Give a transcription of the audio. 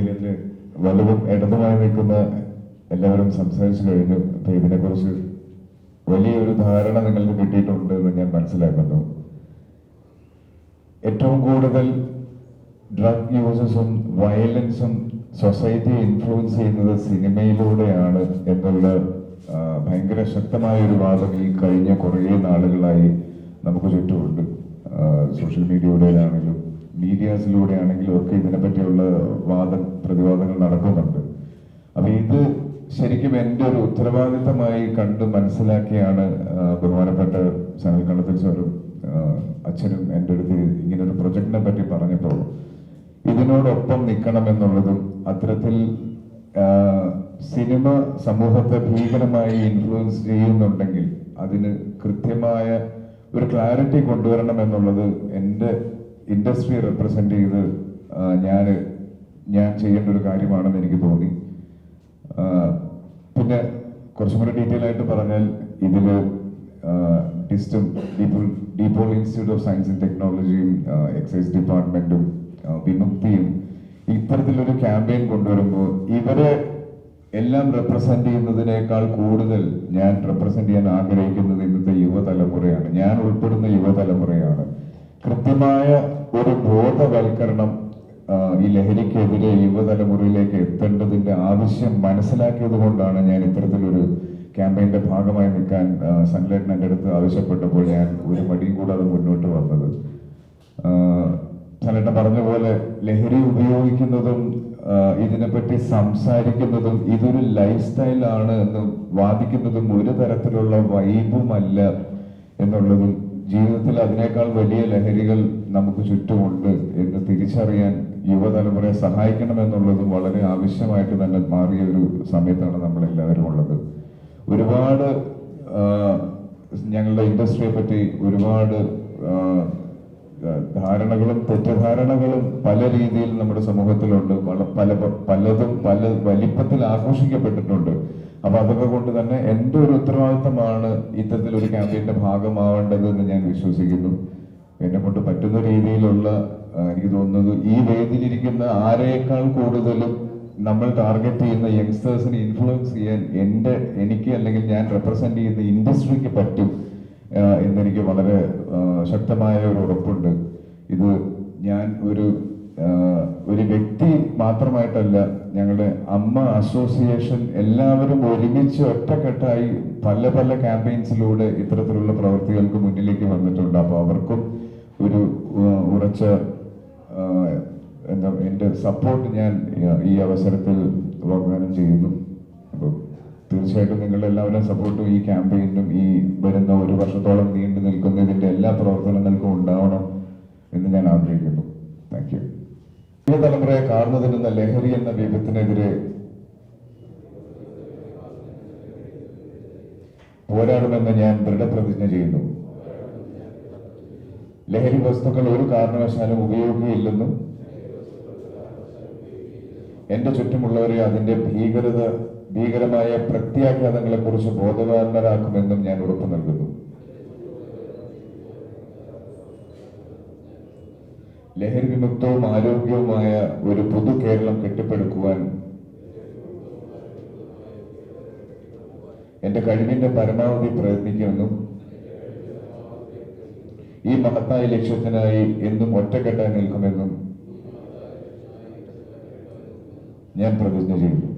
ഇന്ന് വലുതും ഇടതുമായി നിൽക്കുന്ന എല്ലാവരും സംസാരിച്ചു കഴിഞ്ഞു. അപ്പൊ ഇതിനെക്കുറിച്ച് വലിയൊരു ധാരണ നിങ്ങൾക്ക് കിട്ടിയിട്ടുണ്ട് എന്ന് ഞാൻ മനസ്സിലാക്കുന്നു. ഏറ്റവും കൂടുതൽ ഡ്രഗ് യൂസസും വയലൻസും സൊസൈറ്റിയെ ഇൻഫ്ലുവൻസ് ചെയ്യുന്നത് സിനിമയിലൂടെയാണ് എന്നുള്ള ഭയങ്കര ശക്തമായ ഒരു വാദം ഈ കഴിഞ്ഞ കുറേ നാളുകളായി നമുക്ക് ചുറ്റുമുണ്ട്. സോഷ്യൽ മീഡിയയിലൂടെയാണെങ്കിലും മീഡിയാസിലൂടെ ആണെങ്കിലും ഒക്കെ ഇതിനെപ്പറ്റിയുള്ള വാദ പ്രതിവാദങ്ങൾ നടക്കുന്നുണ്ട്. അപ്പൊ ഇത് ശരിക്കും എന്റെ ഒരു ഉത്തരവാദിത്തമായി കണ്ട് മനസ്സിലാക്കിയാണ് ബഹുമാനപ്പെട്ട ചാനൽ കണ്ടത്തിൽ സാറും അച്ഛനും എന്റെ അടുത്ത് ഇങ്ങനെ ഒരു പ്രൊജക്ടിനെ പറ്റി പറഞ്ഞപ്പോൾ ഇതിനോടൊപ്പം നിൽക്കണം എന്നുള്ളതും അത്തരത്തിൽ സിനിമ സമൂഹത്തെ ഭീകരമായി ഇൻഫ്ലുവൻസ് ചെയ്യുന്നുണ്ടെങ്കിൽ അതിന് കൃത്യമായ ഒരു ക്ലാരിറ്റി കൊണ്ടുവരണം എന്നുള്ളത് എന്റെ ഇൻഡസ്ട്രി റെപ്രസെന്റ് ചെയ്ത് ഞാൻ ഞാൻ ചെയ്യേണ്ട ഒരു കാര്യമാണെന്ന് എനിക്ക് തോന്നി. പിന്നെ കുറച്ചും കൂടി ഡീറ്റെയിൽ ആയിട്ട് പറഞ്ഞാൽ ഇതിൽ ഡിസ്റ്റും DePaul DePaul institute of science and ടെക്നോളജിയും എക്സൈസ് ഡിപ്പാർട്ട്മെന്റും വിമുക്തിയും ഇത്തരത്തിലൊരു ക്യാമ്പയിൻ കൊണ്ടുവരുമ്പോൾ ഇവരെ എല്ലാം റെപ്രസെന്റ് ചെയ്യുന്നതിനേക്കാൾ കൂടുതൽ ഞാൻ റെപ്രസെന്റ് ചെയ്യാൻ ആഗ്രഹിക്കുന്നത് ഇന്നത്തെ യുവതലമുറയാണ്. ഞാൻ ഉൾപ്പെടുന്ന യുവതലമുറയാണ്. കൃത്യമായ ഒരു ബോധവൽക്കരണം ഈ ലഹരിക്കെതിരെ യുവതലമുറയിലേക്ക് എത്തേണ്ടതിന്റെ ആവശ്യം മനസ്സിലാക്കിയത് കൊണ്ടാണ് ഞാൻ ഇത്തരത്തിലൊരു ക്യാമ്പയിന്റെ ഭാഗമായി നിൽക്കാൻ സംഘടനയുടെ അടുത്ത് ആവശ്യപ്പെട്ടപ്പോൾ ഞാൻ ഒരു മടിയും കൂടാതെ മുന്നോട്ട് വന്നത്. സംഘടന പറഞ്ഞ പോലെ ലഹരി ഉപയോഗിക്കുന്നതും ഇതിനെപ്പറ്റി സംസാരിക്കുന്നതും ഇതൊരു ലൈഫ് സ്റ്റൈലാണ് എന്ന് വാദിക്കുന്നതും ഒരു തരത്തിലുള്ള വൈബുമല്ല എന്നുള്ളതും ജീവിതത്തിൽ അതിനേക്കാൾ വലിയ ലഹരികൾ നമുക്ക് ചുറ്റുമുണ്ട് എന്ന് തിരിച്ചറിയാൻ യുവതലമുറയെ സഹായിക്കണമെന്നുള്ളതും വളരെ ആവശ്യമായിട്ട് തന്നെ മാറിയ ഒരു സമയത്താണ് നമ്മൾ എല്ലാവരും ഉള്ളത്. ഒരുപാട് ഞങ്ങളുടെ ഇൻഡസ്ട്രിയെ പറ്റി ഒരുപാട് ധാരണകളും തെറ്റിദ്ധാരണകളും പല രീതിയിൽ നമ്മുടെ സമൂഹത്തിലുണ്ട്. പല പലതും പല വലിപ്പത്തിൽ ആഘോഷിക്കപ്പെട്ടിട്ടുണ്ട്. അപ്പൊ അതൊക്കെ കൊണ്ട് തന്നെ എന്റെ ഒരു ഉത്തരവാദിത്തമാണ് ഇത്തരത്തിലൊരു ക്യാമ്പയിന്റെ ഭാഗമാവേണ്ടത് എന്ന് ഞാൻ വിശ്വസിക്കുന്നു. എന്നെ കൊണ്ട് പറ്റുന്ന രീതിയിലുള്ള എനിക്ക് തോന്നുന്നത് ഈ വേദിയിലിരിക്കുന്ന ആരേക്കാൾ കൂടുതലും നമ്മൾ ടാർഗറ്റ് ചെയ്യുന്ന യങ്സ്റ്റേഴ്സിനെ ഇൻഫ്ലുവൻസ് ചെയ്യാൻ എന്റെ എനിക്ക് അല്ലെങ്കിൽ ഞാൻ റെപ്രസെന്റ് ചെയ്യുന്ന ഇൻഡസ്ട്രിക്ക് പറ്റും എന്നെനിക്ക് വളരെ ശക്തമായ ഒരു ഉറപ്പുണ്ട്. ഇത് ഞാൻ ഒരു ഒരു വ്യക്തി മാത്രമായിട്ടല്ല ഞങ്ങളുടെ അമ്മ അസോസിയേഷൻ എല്ലാവരും ഒരുമിച്ച് ഒറ്റക്കെട്ടായി പല പല ക്യാമ്പയിൻസിലൂടെ ഇത്തരത്തിലുള്ള പ്രവൃത്തികൾക്ക് മുന്നിലേക്ക് വന്നിട്ടുണ്ട്. അപ്പോൾ അവർക്കും ഒരു ഉറച്ച എന്താ എന്റെ സപ്പോർട്ട് ഞാൻ ഈ അവസരത്തിൽ വാഗ്ദാനം ചെയ്യുന്നു. അപ്പോൾ തീർച്ചയായിട്ടും നിങ്ങളുടെ എല്ലാവരും സപ്പോർട്ടും ഈ ക്യാമ്പയിനും ഈ വരുന്ന ഒരു വർഷത്തോളം നീണ്ടു നിൽക്കുന്ന ഇതിന്റെ എല്ലാ പ്രവർത്തനങ്ങൾക്കും ഉണ്ടാവണം എന്ന് ഞാൻ ആഗ്രഹിക്കുന്നു. താങ്ക് യു യുവതലമുറയെ കാർന്നു തിന്നുന്ന ലഹരി എന്ന വിപത്തിനെതിരെ പോരാടുമെന്ന് ഞാൻ ദൃഢപ്രതിജ്ഞ ചെയ്യുന്നു. ലഹരി വസ്തുക്കൾ ഒരു കാരണവശാലും ഉപയോഗിക്കുകയില്ലെന്നും എന്റെ ചുറ്റുമുള്ളവരെ അതിന്റെ ഭീകരത ഭീകരമായ പ്രത്യാഘാതങ്ങളെ കുറിച്ച് ബോധവാന്മാരാക്കുമെന്നും ഞാൻ ഉറപ്പു നൽകുന്നു. ലഹരി വിമുക്തവും ആരോഗ്യവുമായ ഒരു പുതു കേരളം കെട്ടിപ്പടുക്കുവാൻ എന്റെ കഴിവിന്റെ പരമാവധി പ്രയത്നിക്കുമെന്നും ഈ മഹത്തായ ലക്ഷ്യത്തിനായി എന്നും ഒറ്റക്കെട്ടായി നിൽക്കുമെന്നും ഞാൻ പ്രതിജ്ഞ ചെയ്യുന്നു.